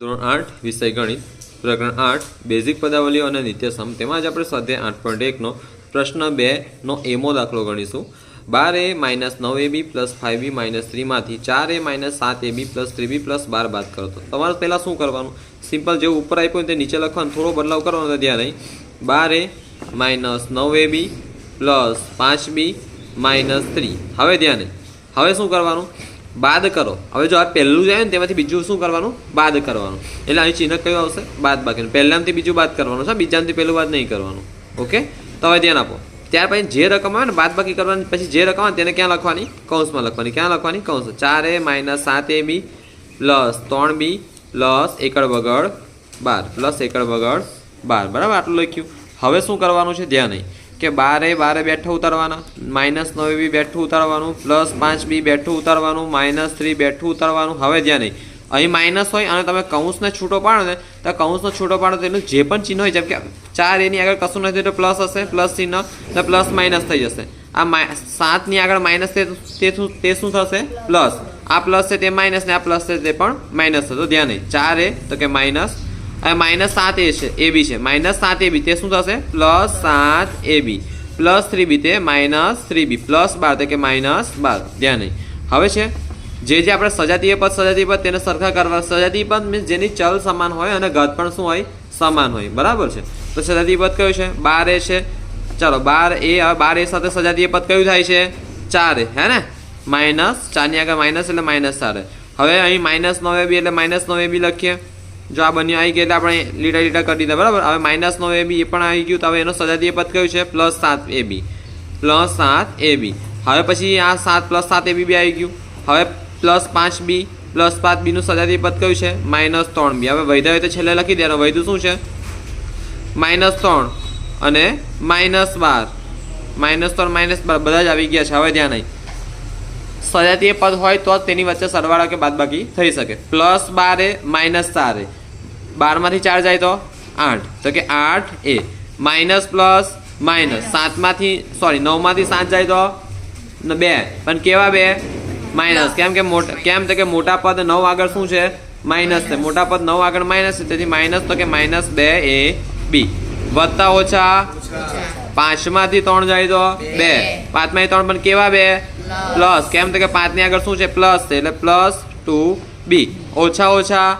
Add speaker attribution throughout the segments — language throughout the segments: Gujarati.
Speaker 1: ધોરણ આઠ, વિષય ગણિત, પ્રકરણ આઠ બેઝિક પદાવલીઓ અને નિત્યસમ તેમાં જ આપણે સ્વાધ્યાય આઠ પોઈન્ટ એકનો પ્રશ્ન બેનો એમો દાખલો ગણીશું. બાર એ માઇનસ નવ a b plus five b minus થ્રીમાંથી ચાર એ માઇનસ સાત a b plus three b plus બાર બાદ કરો. તો તમારે પહેલાં શું કરવાનું? સિમ્પલ જેવું ઉપર આપ્યું તે નીચે લખવાનું, થોડો બદલાવ કરવાનો ધ્યાન નહીં. બાર એ માઇનસ નવ એ બી પ્લસ પાંચ બી માઇનસ થ્રી હવે ધ્યાન હવે શું કરવાનું? બાદ કરો. હવે જો આ પહેલું જાય ને તેમાંથી બીજું શું કરવાનું? બાદ કરવાનું. એટલે અહીં ચિહ્ન કયું આવશે? બાદ બાકીનું પહેલામાંથી બીજું બાદ કરવાનું છે. બીજામાંથી પહેલું બાદ નહીં કરવાનું. ઓકે? તો હવે ધ્યાન આપો. ત્યાર પછી જે રકમ આવે ને બાદ બાકી કરવાની, પછી જે રકમ આવે તેને ક્યાં લખવાની? કૌંસમાં લખવાની. ક્યાં લખવાની? કૌંસ ચાર એ માઇનસ સાત એ બી પ્લસ ત્રણ બી પ્લસ એકડ વગર બાર. પ્લસ એકડ વગર બાર. બરાબર? આટલું લખ્યું. હવે શું કરવાનું છે? ધ્યાન નહીં કે બારે બારે બેઠું ઉતારવાના, માઇનસ નવ બી બેઠું ઉતારવાનું, પ્લસ પાંચ બી બેઠું ઉતારવાનું, માઇનસ થ્રી બેઠું ઉતારવાનું, હવે ધ્યાન નહીં. અહીં માઇનસ હોય અને તમે કૌંસને છૂટો પાડો ને, તો કૌંસનો છૂટો પાડો તો એનું જે પણ ચિહ્ન હોય, જેમ કે ચાર એની આગળ કશું નથી, તો પ્લસ હશે, પ્લસ ચિહ્ન તો પ્લસ માઇનસ થઈ જશે. આ મા- સાતની આગળ માઇનસ તે શું તે શું થશે? પ્લસ. આ પ્લસ છે, તે માઇનસ ને આ પ્લસ છે, તે પણ માઇનસ થશે તો ધ્યાન નહીં. ચાર એ તો કે માઇનસ માઇનસ સાત એ છે, એ બી છે. માઇનસ સાત એ બી. તે શું થશે? પ્લસ સાત a b. Plus three b તે માઇનસ થ્રી બી. પ્લસ બાર તો કે માઇનસ બાર. ધ્યાન નહીં. હવે છે, જે જે આપણે સજાતીય પદ સજાતીય પદ તેને સરખા કરવા સજાતીય પદ મીન્સ જેની ચલ સમાન હોય અને ઘાત પણ શું હોય? સમાન હોય. બરાબર છે? તો સજાતીય પદ કયું છે? બાર એ છે. ચાલો, બાર એ હવે બાર એ સાથે સજાતીય પદ કયું થાય છે? ચાર એ. હે ને? માઇનસ ચારની આગળ માઇનસ એટલે માઇનસ ચાર હવે અહીં માઇનસ નવે બી એટલે માઇનસ નવે બી લખીએ. જો આ બંને આવી ગયા એટલે આપણે લીટા લીટા કરી દીધા, બરાબર? હવે માઇનસ નવ એ બી એ પણ આવી ગયું, તો હવે એનો સજાતીય પદ કયું છે? પ્લસ સાત એ બી પ્લસ સાત એ બી હવે પછી આ સાત પ્લસ સાત એ બી બી આવી ગયું. હવે પ્લસ પાંચ બી પ્લસ પાંચ બીનું સજાતીય પદ કયું છે? માઇનસ ત્રણ બી હવે વૈધા હોય તો છેલ્લે લખી દેવાનું. વૈધું શું છે? માઇનસ ત્રણ અને માઇનસ બાર. માઇનસ ત્રણ માઇનસ બાર બધા જ આવી ગયા છે. હવે ધ્યાન નહીં સજાતીય પદ હોય તો તેની વચ્ચે સરવાળા કે બાદબાકી થઈ શકે. પ્લસ બાર માઇનસ ચારે બારમાંથી ચાર જાય તો આઠ. તો કે આઠ એ. Minus plus minus. સાતમાંથી, સોરી, નવમાંથી સાત જાય તો બે. પણ કેવા બે? માઇનસ. કેમ કે મોટા, કેમ તો કે મોટા પદ નવ આગળ શું છે? માઇનસ છે. મોટા પદ નવ આગળ માઇનસ છે. તેથી માઇનસ તો કે માઇનસ બે એ બી. વત્તા ઓછા પાંચમાંથી ત્રણ જાય તો બે. પાંચમાંથી ત્રણ પણ કેવા બે? પ્લસ. કેમ તો કે પાંચની આગળ શું છે? પ્લસ છે. એટલે પ્લસ ટુ બી. ઓછા ઓછા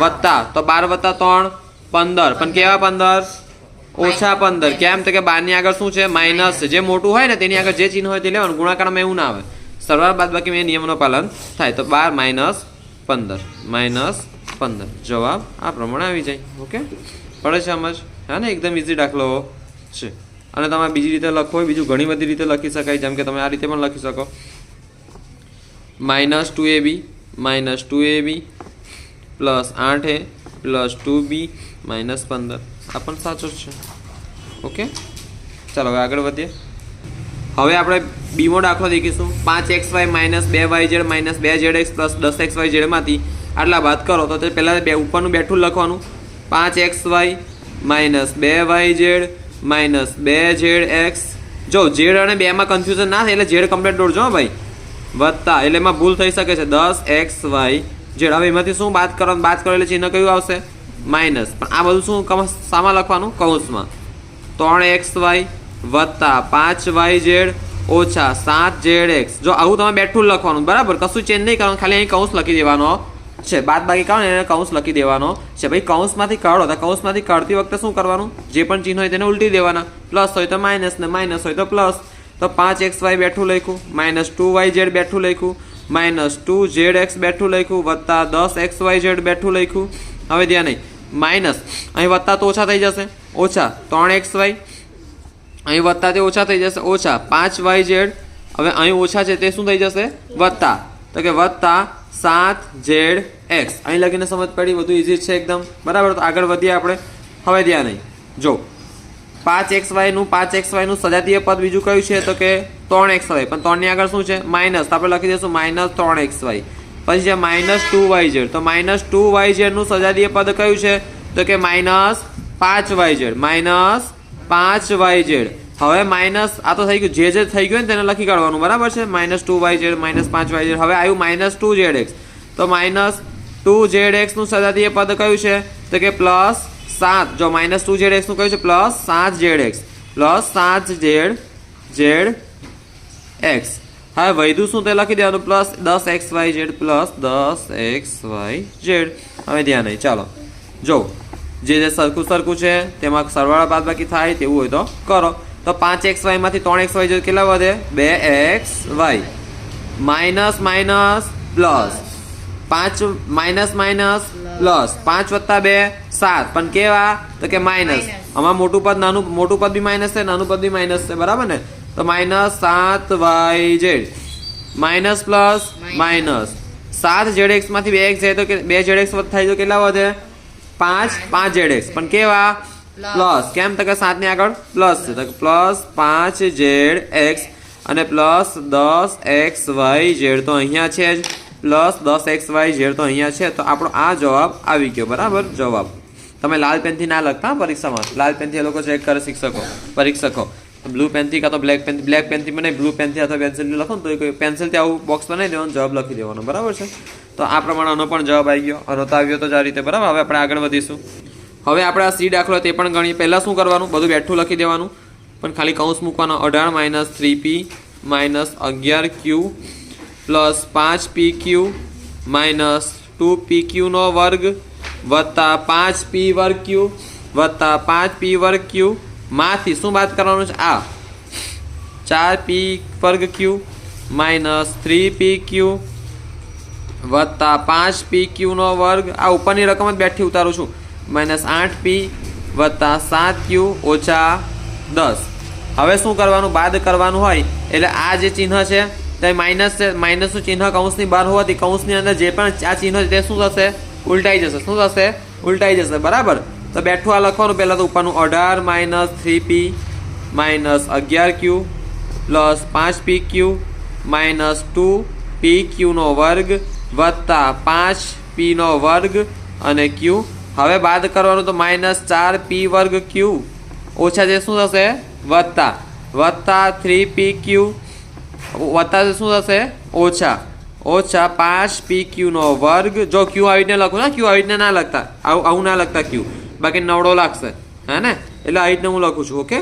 Speaker 1: વત્તા. તો બાર વત્તા ત્રણ પંદર. પણ કેવા પંદર? ઓછા પંદર. કેમ? તો કે બારની આગળ શું છે? માઇનસ જે મોટું હોય ને તેની આગળ જે ચિહ્ન હોય તે લેવાનું. ગુણાકારમાં એવું ના આવે. સરવાળ બાદ બાકી એ નિયમનો પાલન થાય. તો બાર માઇનસ પંદર. માઇનસ પંદર. જવાબ આ પ્રમાણે આવી જાય. ઓકે પડે છે સમજ હા ને? એકદમ ઇઝી દાખલો છે. અને તમે બીજી રીતે લખો બીજું ઘણી બધી રીતે લખી શકાય. જેમ કે તમે આ રીતે પણ લખી શકો. Minus two a b minus two a b plus આઠ a plus two b minus પંદર. આ પણ સાચો છે. ઓકે? ચાલો હવે આગળ વધીએ. હવે આપણે બીમો દાખલો દેખીશું. પાંચ એક્સ વાય માઇનસ બે વાય ઝેડ માઇનસ બે ઝેડ એક્સ પ્લસ દસ એક્સ વાય ઝેડમાંથી. આટલા બાદ કરો તો તે પહેલાં બે ઉપરનું બેઠું લખવાનું. પાંચ એક્સ વાય માઇનસ બે વાય ઝેડ માઇનસ બે ઝેડ એક્સ. જો ઝેડ અને બેમાં કન્ફ્યુઝન ના થાય એટલે ઝેડ કમ્પ્લેટ દોડજો ભાઈ. વધતા એટલે એમાં ભૂલ થઈ શકે છે. દસ એક્સ વાય ઝેડ હવે એમાંથી શું બાદ કરવાનું, બાદ કરેલ ચિહ્ન કયું આવશે? માઇનસ. પણ આ બધું શું, કમ- સામાં લખવાનું? કૌંસમાં. ત્રણ એક્સ, વાય, વત્તા પાંચ, વાય ઝેડ ઓછા સાત ઝેડ એક્સ. જો આવું તમે બેઠું લખવાનું, બરાબર? કશું ચેન્જ નહીં કરવાનું, ખાલી અહીં કૌંસ લખી દેવાનો છે, બાદ બાકી કરો એને કૌંસ લખી દેવાનો. છે, ભાઈ, કૌંસમાંથી કાઢો, તો કૌંસમાંથી કાઢતી વખતે શું કરવાનું? જે પણ ચિહ્ન હોય તેને ઉલટી દેવાના. પ્લસ હોય તો માઇનસ ને માઇનસ હોય તો પ્લસ. તો પાંચ એક્સ, વાય બેઠું લખ્યું. માઇનસ ટુ, વાય ઝેડ બેઠું લખ્યું. માઇનસ ટુ ઝેડ એક્સ બેઠું લખ્યું, વત્તા દસ એક્સ વાય ઝેડ બેઠું લખ્યું. હવે ધ્યાન નહીં માઇનસ. અહીં વત્તા તો ઓછા થઈ જશે. ઓછા ત્રણ એક્સ વાય. અહીં વત્તા તે ઓછા થઈ જશે, ઓછા પાંચ વાય ઝેડ. હવે અહીં ઓછા છે તે શું થઈ જશે? વત્તા. તો કે વત્તા સાત ઝેડ એક્સ. અહીં લગીને સમજ પડી, બધું ઇઝી છે એકદમ. બરાબર? તો આગળ વધીએ આપણે. હવે ધ્યાન નહીં જો પાંચ એક્સ વાયનું પાંચ એક્સ વાયનું સજાતીય પદ બીજું કયું છે? તો કે ત્રણ એક્સ વાય. પણ ત્રણની આગળ શું છે? માઇનસ. તો આપણે લખી દઈશું માઇનસ ત્રણ એક્સ વાય. પછી છે માઇનસ ટુ વાય ઝેડ. તો માઇનસ ટુ વાય ઝેડનું સજાતીય પદ કયું છે? તો કે માઇનસ પાંચ વાય ઝેડ. માઇનસ પાંચ વાય ઝેડ. હવે માઇનસ આ તો થઈ ગયું. જે જે થઈ ગયું ને તેને લખી કાઢવાનું. બરાબર છે? Minus two y z, minus પાંચ વાય ઝેડ. હવે આવ્યું માઇનસ ટુ ઝેડ એક્સ. તો માઇનસ ટુ ઝેડ એક્સનું સજાતીય પદ કયું છે? તો કે પ્લસ સાત. જો માઇનસ ટુ ઝેડ એક્સનું કહ્યું છે, પ્લસ સાત ઝેડ એક્સ. પ્લસ સાત ઝેડ ઝેડ એક્સ. હવે વૈધું શું તે લખી દેવાનું? પ્લસ દસ એક્સ વાય ઝેડ, પ્લસ દસ એક્સ વાય ઝેડ. હવે ધ્યાન નહીં ચાલો. જો, જે જે સરખું સરખું છે, તેમાં સરવાળા બાદબાકી થાય તેવું હોય તો કરો. તો પાંચ એક્સ વાયમાંથી ત્રણ એક્સ વાય કેટલા વધે? બે x y. Minus minus plus. પાંચ માઇનસ માઇનસ પ્લસ પાંચ વત્તા બે સાત. પણ કેવા? તો કે માઇનસ. આમાં મોટું પદ નાનું મોટું પદ બી માઇનસ છે નાનું પદ બી માઇનસ છે. બરાબર ને? તો માઇનસ સાત y z. Minus plus minus. સાત ઝેડ એક્સમાંથી બે એક્સ જાય તો કે બે ઝેડ એક્સ થાય તો કેટલા વધે? પાંચ પાંચ. Z x. પણ કેવા? પ્લસ. કેમ? તો કે સાતની આગળ પ્લસ છે. તો પ્લસ પાંચ ઝેડ એક્સ અને પ્લસ દસ એક્સ વાય ઝેડ. તો અહીંયા છે જ પ્લસ દસ એક્સ વાય ઝેડ તો અહીંયા છે, તો આપણો આ જવાબ આવી ગયો, બરાબર? જવાબ. તમે લાલ પેનથી ના લખતા પરીક્ષામાં? લાલ પેનથી એ લોકો ચેક કરે શિક્ષકો, પરીક્ષકો. બ્લુ પેનથી કાં તો બ્લેક પેન બ્લેક પેનથી મને બ્લુ પેનથી અથવા પેન્સિલથી લખો ને તો પેન્સિલથી આવું બોક્સ બનાવી દેવાનો, જવાબ લખી દેવાનો, બરાબર છે? તો આ પ્રમાણે આનો પણ જવાબ આવી ગયો તો આવ્યો તો જ આ રીતે, બરાબર? હવે આપણે આગળ વધીશું. હવે આપણે આ સી દાખલો તે પણ ગણીએ. પહેલાં શું કરવાનું? બધું બેઠું લખી દેવાનું. પણ ખાલી કૌંસ મૂકવાનો. અઢાર માઇનસ થ્રી પી માઇનસ અગિયાર ક્યુ પ્લસ પાંચ p q minus two p ક્યુનો વર્ગ વત્તા પાંચ પી વર્ગ ક્યુ વત્તા પાંચ પી વર્ગ ક્યુ. માંથી શું બાદ કરવાનું છે? આ. ચાર પી વર્ગ q minus three p q વત્તા પાંચ પી ક્યુનો વર્ગ. આ ઉપરની રકમ જ બેઠી ઉતારું છું. માઇનસ આઠ પી વત્તા સાત ક્યુ ઓછા દસ. હવે શું કરવાનું? બાદ કરવાનું હોય. એટલે આ જે ચિહ્ન છે તે માઇનસ છે માઇનસનું ચિહ્ન કૌંસની બહાર હોવાથી કૌંસની અંદર જે પણ આ ચિહ્ન છે તે શું થશે? ઉલટાઈ જશે. શું થશે? ઉલટાઈ જશે. બરાબર? તો બેઠું આ લખવાનું. પહેલાં તો ઉપરનું અઢાર માઇનસ થ્રી પી માઇનસ અગિયાર ક્યુ પ્લસ પાંચ p q minus two p ક્યુનો વર્ગ, વત્તા પાંચ પીનો વર્ગ અને ક્યુ હવે બાદ કરવાનું તો માઇનસ ચાર પી વર્ગ ક્યુ ઓછા જે શું થશે? વત્તા. વત્તા થ્રી પી ક્યુ વત્તા શું થશે? ઓછા. ઓછા પાંચ પી ક્યુનો વર્ગ. જો ક્યુ આવી આવીને લખું ને ક્યુ આવી રીતે ના લખતા. આવું આવું ના લખતા ક્યુ. બાકી નવડો લાગશે. હે ને? એટલે આવી રીતને હું લખું છું ઓકે?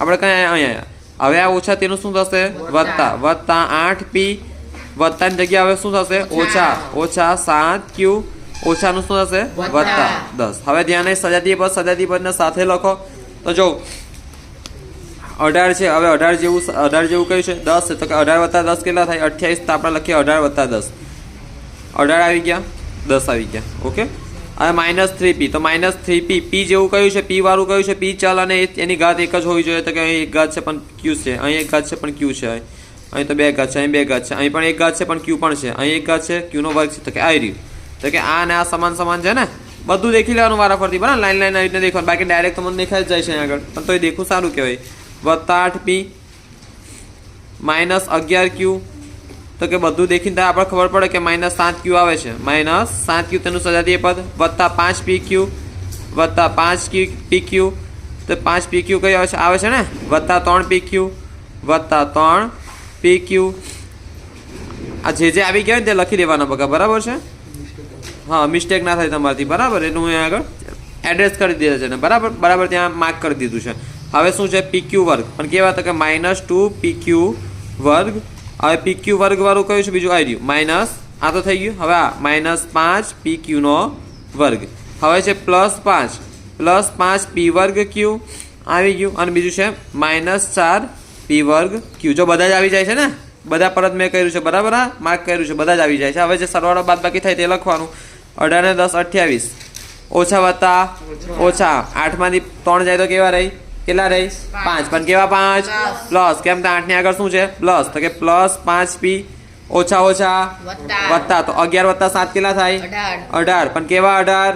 Speaker 1: આપણે કઈ અહીંયા હવે આ ઓછા તેનું શું થશે? વત્તા. વત્તા આઠ પી. વત્તાની જગ્યાએ હવે શું થશે? ઓછા. ઓછા. સાત ક્યુ. ઓછાનું શું થશે? વત્તા. દસ. હવે ધ્યાને સજાતીય પદ સજાતીય પદને સાથે લખો. તો જો અઢાર છે, હવે અઢાર જેવું અઢાર જેવું કયું છે? દસ. તો કે અઢાર વત્તા દસ કેટલા થાય? અઠ્યાવીસ. તો આપણે લખીએ અઢાર વત્તા દસ. અઢાર આવી ગયા? દસ આવી ગયા. ઓકે? હવે માઇનસ થ્રી પી તો માઇનસ થ્રી પી પી જેવું કયું છે? પી વાળું કયું છે? પી ચાલ અને એની ઘાત એક જ હોવી જોઈએ તો કે અહીં એક ઘાત છે પણ ક્યુ છે. અહીં એક ઘાત છે પણ ક્યુ છે અહીં. તો બે ઘાત છે, અહીં બે ઘાત છે. અહીં પણ એક ઘાત છે પણ ક્યુ પણ છે. અહીં એક ઘાત છે ક્યુનો વર્ગ છે. તો કે આવી રહ્યું. તો કે આ અને આ સમાન સમાન છે ને? બધું દેખી લેવાનું વારાફરતી. બરાબર? લાઈન લાઈન આવી રીતે દેખવાનું. બાકી ડાયરેક્ટ તમને દેખાઈ જાય છે આગળ. પણ તો એ દેખવું સારું કહેવાય. વત્તા આઠ પી, માઇનસ અગિયાર ક્યુ. તો કે બધું દેખીને આપણે ખબર પડે કે માઇનસ સાત ક્યુ આવે છે. માઇનસ સાત ક્યુ તેનું સજાતીય પદ, વત્તા પાંચ પી ક્યુ, વત્તા પાંચ ક્યુ પી ક્યુ. તો પાંચ પી ક્યુ કઈ આવે છે? આવે છે ને? વત્તા ત્રણ પી ક્યુ, વત્તા ત્રણ પી ક્યુ. આ જે જે આવી ગયા ને તે લખી દેવાના બગા બરાબર છે? હા મિસ્ટેક ના થાય તમારાથી. બરાબર? એનું હું આગળ એડ્રેસ કરી દીધા છે ને. બરાબર? બરાબર, ત્યાં માર્ક કરી દીધું છે. હવે શું છે? પીક્યુ વર્ગ. પણ કેવા તો કે માઇનસ ટુ પીક્યુ વર્ગ? હવે પીક્યુ વર્ગ વાળું કયું છે? બીજું આવી રહ્યું. માઇનસ આ તો થઈ ગયું. હવે આ માઇનસ પાંચ પીક્યુનો વર્ગ. હવે છે પ્લસ પાંચ. પ્લસ પાંચ પી વર્ગ ક્યુ આવી ગયું. અને બીજું છે માઇનસ ચાર પી વર્ગ ક્યુ જો બધા જ આવી જાય છે ને? બધા પરત મેં કર્યું છે. બરાબર? આ માર્ક કર્યું છે. બધા જ આવી જાય છે. હવે જે સરવાળો બાદ બાકી થાય તે લખવાનું. અઢાર ને દસ અઠ્યાવીસ. ઓછા વત્તા ઓછા આઠમાંથી ત્રણ જાય તો કેવા રહી? કેટલા રહી? પાંચ. પણ કેવા પાંચ? પ્લસ. કેમ તો આઠની આગળ શું છે? પ્લસ. તો કે પ્લસ પાંચ પી ઓછા ઓછા
Speaker 2: વત્તા.
Speaker 1: તો અગિયાર વત્તા સાત કેટલા થાય?
Speaker 2: અઢાર.
Speaker 1: અઢાર. પણ કેવા અઢાર?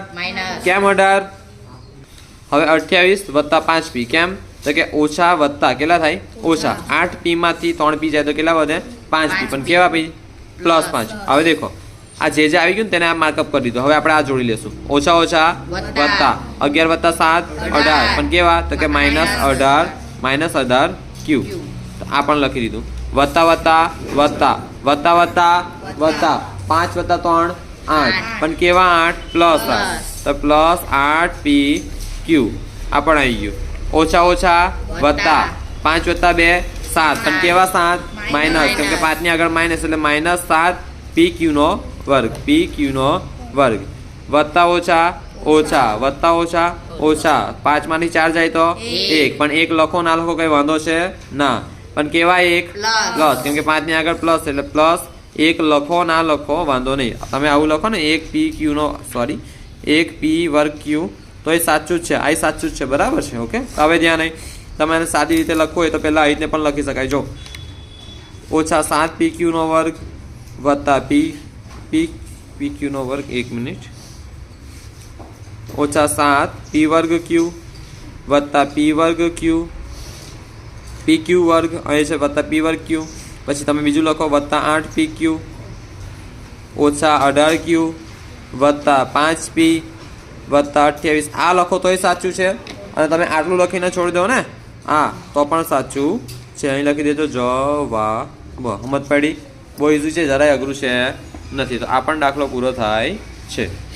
Speaker 1: કેમ અઢાર? હવે અઠ્યાવીસ વત્તા પાંચ પી. કેમ? તો કે ઓછા વત્તા. કેટલા થાય? ઓછા. આઠ પી માંથી ત્રણ પી જાય તો કેટલા વધે? પાંચ પી. પણ કેવા પી? પ્લસ પાંચ. હવે દેખો. આ જે જે આવી ગયું ને તેને આ માર્કઅપ કરી દીધું. હવે આપણે આ જોડી લેશું. ઓછા ઓછા
Speaker 2: વત્તા.
Speaker 1: વત્તા. અગિયાર વત્તા સાત અઢાર. પણ કેવા? તો કે માઇનસ અઢાર માઇનસ અઢાર ક્યુ આ પણ લખી દીધું. વત્તા વત્તા વત્તા. વત્તા વત્તા વત્તા. પાંચ વત્તા ત્રણ આઠ. પણ કેવા આઠ? પ્લસ આઠ. તો પ્લસ આઠ પી ક્યુ આ પણ આવી ગયું. ઓછા ઓછા વત્તા. પાંચ વત્તા બે સાત. પણ કેવા સાત? માઇનસ કેમ કે પાંચની આગળ માઇનસ એટલે માઇનસ સાત પી ક્યુનો વર્ગ. પી ક્યુનો વર્ગ. વત્તા ઓછા ઓછા વત્તા ઓછા ઓછા. પાંચમાંથી ચાર જાય તો એક. પણ એક લખો ના લખો કંઈ વાંધો છે? ના. પણ કેવા એક પ્લસ કેમ કે પાંચની આગળ પ્લસ એટલે પ્લસ એક લખો ના લખો વાંધો નહીં. તમે આવું લખો ને એક પી ક્યુનો સોરી એક પી વર્ગ ક્યુ તો એ સાચું જ છે. આ સાચું જ છે. બરાબર છે ઓકે? હવે ધ્યાન નહીં તમારે સાદી રીતે લખવું હોય તો પહેલાં આ રીતે પણ લખી શકાય. જો. ઓછા સાત પી ક્યુનો વર્ગ વત્તા પી પી પી ક્યુનો વર્ગ એક મિનિટ. ઓછા સાત, પી વર્ગ ક્યુ, વત્તા પી વર્ગ ક્યુ. પી ક્યુ વર્ગ અહીં છે, વત્તા પી વર્ગ ક્યુ. પછી તમે બીજું લખો, વત્તા આઠ પી ક્યુ. ઓછા અઢાર ક્યુ, વત્તા પાંચ પી, વત્તા અઠ્યાવીસ. આ લખો તોય સાચું છે. અને તમે આટલું લખીને છોડી દો ને? હા, તો પણ સાચું છે. અહીં લખી દેજો જ વા બ સમજ પડી. બહુ ઇઝી છે, જરાય અઘરું છે. નથી. તો આ પણ દાખલો પૂરો થાય છે.